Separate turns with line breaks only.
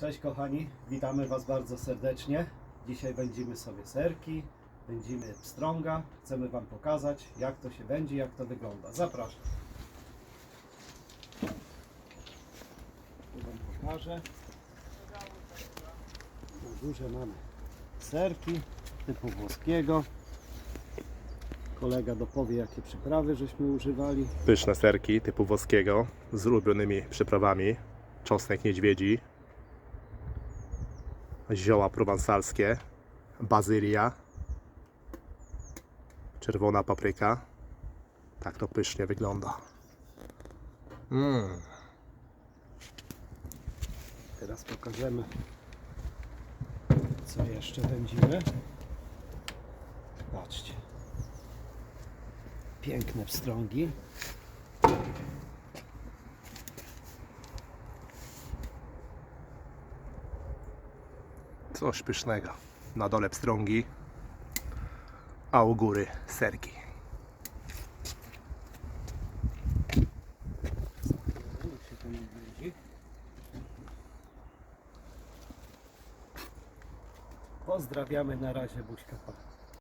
Cześć kochani, witamy Was bardzo serdecznie. Dzisiaj będziemy sobie serki, będziemy pstrąga. Chcemy Wam pokazać jak to się będzie, jak to wygląda. Zapraszam. Tu Wam pokażę. Na górze mamy serki typu włoskiego. Kolega dopowie jakie przyprawy żeśmy używali.
Pyszne serki typu włoskiego z ulubionymi przyprawami. Czosnek niedźwiedzi, zioła prowansalskie, bazylia, czerwona papryka. Tak to pysznie wygląda. Mm.
Teraz pokażemy, co jeszcze będziemy. Patrzcie. Piękne pstrągi.
Coś pysznego. Na dole pstrągi, a u góry serki.
Pozdrawiamy na razie, buźka.